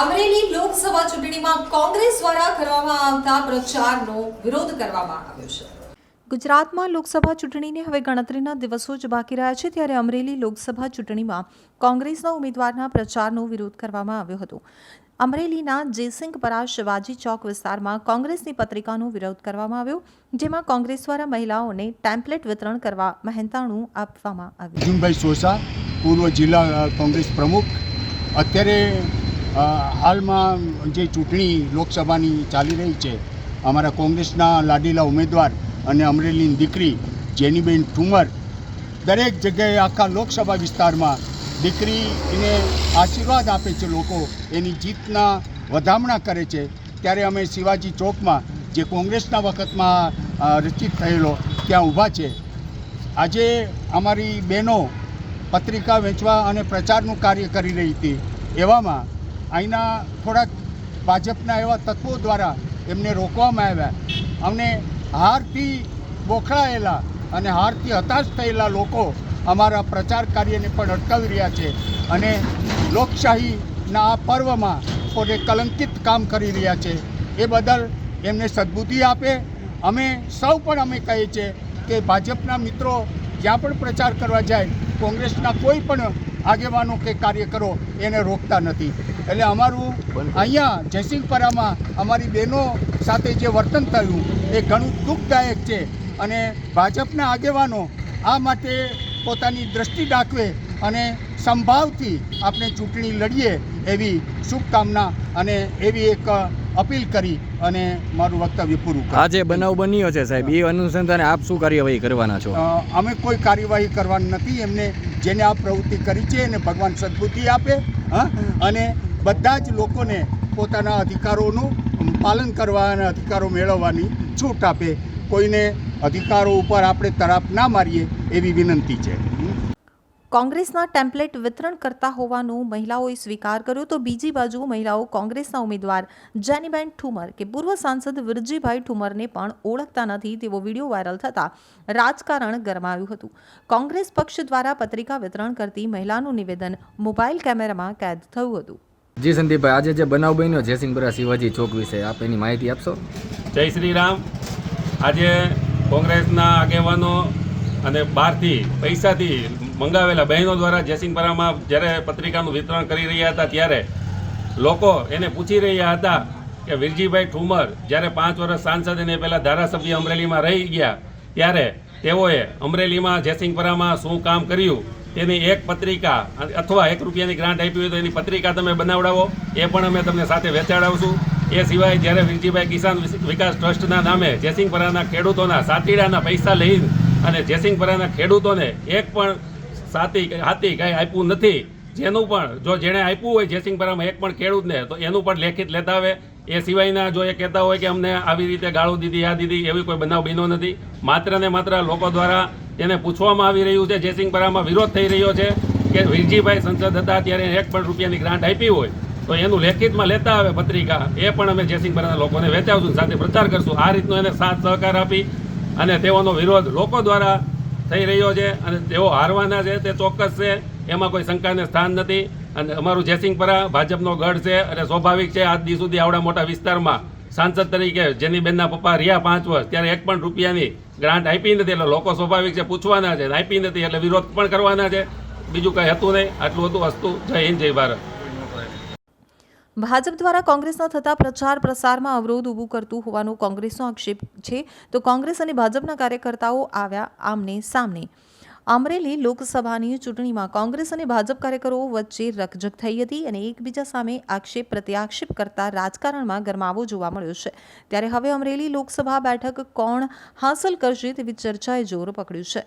અમરેલીમાં કોંગ્રેસ દ્વારા કરવામાં આવતા પ્રચારનો વિરોધ કરવામાં આવ્યો છે. ગુજરાતમાં લોકસભા ચૂંટણીને હવે ગણતરીના દિવસો જ બાકી રહ્યા છે ત્યારે અમરેલી લોકસભા ચૂંટણીમાં કોંગ્રેસના ઉમેદવારના પ્રચારનો વિરોધ કરવામાં આવ્યો હતો. અમરેલીના જયસિંહપરા શિવાજી ચોક વિસ્તારમાં કોંગ્રેસની પત્રિકાનો વિરોધ કરવામાં આવ્યો જેમાં કોંગ્રેસ દ્વારા મહિલાઓને ટેમ્પલેટ વિતરણ કરવા મહેનતાણું આપવામાં આવ્યું. અર્જુનભાઈ સોસા પૂર્વ જિલ્લા કોંગ્રેસ પ્રમુખ. અત્યારે હાલમાં જે ચૂંટણી લોકસભાની ચાલી રહી છે, અમારા કોંગ્રેસના લાડીલા ઉમેદવાર અને અમરેલીની દીકરી જેનીબેન ઠુમર, દરેક જગ્યાએ આખા લોકસભા વિસ્તારમાં દીકરીને આશીર્વાદ આપે છે લોકો, એની જીતના વધામણા કરે છે. ત્યારે અમે શિવાજી ચોકમાં, જે કોંગ્રેસના વખતમાં રચિત થયેલો, ત્યાં ઊભા છે. આજે અમારી બહેનો પત્રિકા વેચવા અને પ્રચારનું કાર્ય કરી રહી હતી. એવામાં અહીંના થોડાક ભાજપના એવા તત્વો દ્વારા એમને રોકવામાં આવ્યા. અમને હારથી બોખળાયેલા અને હારથી હતાશ થયેલા લોકો અમારા પ્રચાર કાર્યને પણ અટકાવી રહ્યા છે અને લોકશાહીના આ પર્વમાં પોતે કલંકિત કામ કરી રહ્યા છે. એ બદલ એમને સદબુદ્ધિ આપે. અમે સૌ પણ અમે કહીએ છીએ કે ભાજપના મિત્રો જ્યાં પણ પ્રચાર કરવા જાય, કોંગ્રેસના કોઈ પણ આગેવાનો કે કાર્યકરો એને રોકતા નથી. એટલે અમારું અહીંયા જયસિંહપરામાં અમારી બહેનો સાથે જે વર્તન થયું એ ઘણું દુઃખદાયક છે. અને ભાજપના આગેવાનો આ માટે પોતાની દ્રષ્ટિ દાખવે અને સંભાવથી આપણે ચૂંટણી લડીએ એવી શુભકામના અને એવી એક અપીલ કરી અને મારું વક્તવ્ય પૂરું આ જે બનાવ બન્યો છે સાહેબ. એ અનુસંધાને આપ શું કાર્યવાહી કરવાના છો? અમે કોઈ કાર્યવાહી કરવાની નથી. એમને જેને આ પ્રવૃત્તિ કરી છે એને ભગવાન સદબુદ્ધિ આપે હા? અને બધા જ લોકોને પોતાના અધિકારોનું પાલન કરવા અને અધિકારો મેળવવાની છૂટ આપે. કોઈને અધિકારો ઉપર આપણે તરાપ ના મારીએ એવી વિનંતી છે. કોંગ્રેસના ટેમ્પલેટ વિતરણ કરતા હોવાનું મહિલાઓએ સ્વીકાર કર્યો તો બીજી બાજુ મહિલાઓ કોંગ્રેસના ઉમેદવાર જેનીબેન ઠુમર કે પૂર્વ સાંસદ વિરજીભાઈ ઠુમરને પણ ઓળખતા નથી તેવો વીડિયો વાયરલ થતાં રાજકારણ ગરમાયું હતું. કોંગ્રેસ પક્ષ દ્વારા પત્રિકા વિતરણ કરતી મહિલાનું નિવેદન મોબાઈલ કેમેરામાં કેદ થયું હતું. જી સંદીપભાઈ, આજે જે બનાવ બન્યો, જયસિંહપુરા શિવાજી ચોક વિશે આપ એની માહિતી આપશો? જય શ્રી રામ આજે કોંગ્રેસના આગેવાનો અને બહારથી પૈસાથી મંગાવેલા બહેનો દ્વારા જયસિંહપરામાં જ્યારે પત્રિકાનું વિતરણ કરી રહ્યા હતા ત્યારે લોકો એને પૂછી રહ્યા હતા કે વિરજીભાઈ ઠુમર જ્યારે પાંચ વર્ષ સાંસદ અને પહેલાં ધારાસભ્ય અમરેલીમાં રહી ગયા, ત્યારે તેઓએ અમરેલીમાં જયસિંહપરામાં શું કામ કર્યું? તેની એક પત્રિકા, અથવા એક રૂપિયાની ગ્રાન્ટ આપી હોય તો એની પત્રિકા તમે બનાવડાવો. એ પણ અમે તમને સાથે વેચાડાવશું. એ સિવાય જ્યારે વિરજીભાઈ કિસાન વિકાસ ટ્રસ્ટના નામે જેસિંગપરાના ખેડૂતોના સાતીડાના પૈસા લઈ અને જેસિંગપરાના ખેડૂતોને એક પણ સાતી હાથી કાંઈ આપ્યું નથી, જેનું પણ, જો જેણે આપ્યું હોય જેસિંગપરામાં એક પણ ખેડૂતને, તો એનું પણ લેખિત લેતા આવે. એ સિવાયના જો એ કહેતા હોય કે અમને આવી રીતે ગાળો દીધી, આ દીધી, એવી કોઈ બનાવ બન્યો નથી. માત્ર ને માત્ર લોકો દ્વારા એને પૂછવામાં આવી રહ્યું છે, જયસિંહપરામાં વિરોધ થઈ રહ્યો છે કે વિરજીભાઈ સંસદ હતા ત્યારે એક પણ રૂપિયાની ગ્રાન્ટ આપી હોય, તો એનું લેખિતમાં લેતા આવે પત્રિકા. એ પણ અમે જયસિંહપરાના લોકોને વેચાવશું સાથે પ્રચાર કરશું. આ રીતનો એને સાથ સહકાર આપી અને તેઓનો વિરોધ લોકો દ્વારા થઈ રહ્યો છે અને તેઓ હારવાના છે, તે ચોક્કસ છે. એમાં કોઈ શંકાને સ્થાન નથી. અને અમારું જયસિંહપરા ભાજપનો ગઢ છે અને સ્વાભાવિક છે, આજ દી સુધી આવડા મોટા વિસ્તારમાં સાંસદ તરીકે જેની બેનના પપ્પા રહ્યા પાંચ વર્ષ, ત્યારે એક પણ રૂપિયાની ગ્રાન્ટ આપી નથી એટલે લોકો સ્વાભાવિક છે, પૂછવાના છે, આપી નથી એટલે વિરોધ પણ કરવાના છે. બીજું કંઈ હતું નહીં, આટલું હતું વસ્તુ. જય હિન્દ, જય ભારત. ભાજપ દ્વારા કોંગ્રેસના થતા પ્રચાર પ્રસારમાં અવરોધ ઊભું કરતું હોવાનો કોંગ્રેસનો આક્ષેપ છે. તો કોંગ્રેસ અને ભાજપના કાર્યકર્તાઓ આવ્યા આમને સામને. અમરેલી લોકસભાની ચૂંટણીમાં કોંગ્રેસ અને ભાજપ કાર્યકરો વચ્ચે રકઝક થઈ હતી અને એકબીજા સામે આક્ષેપ પ્રત્યાક્ષેપ કરતા રાજકારણમાં ગરમાવો જોવા મળ્યો છે. ત્યારે હવે અમરેલી લોકસભા બેઠક કોણ હાંસલ કરશે તેવી ચર્ચાએ જોર પકડ્યું છે.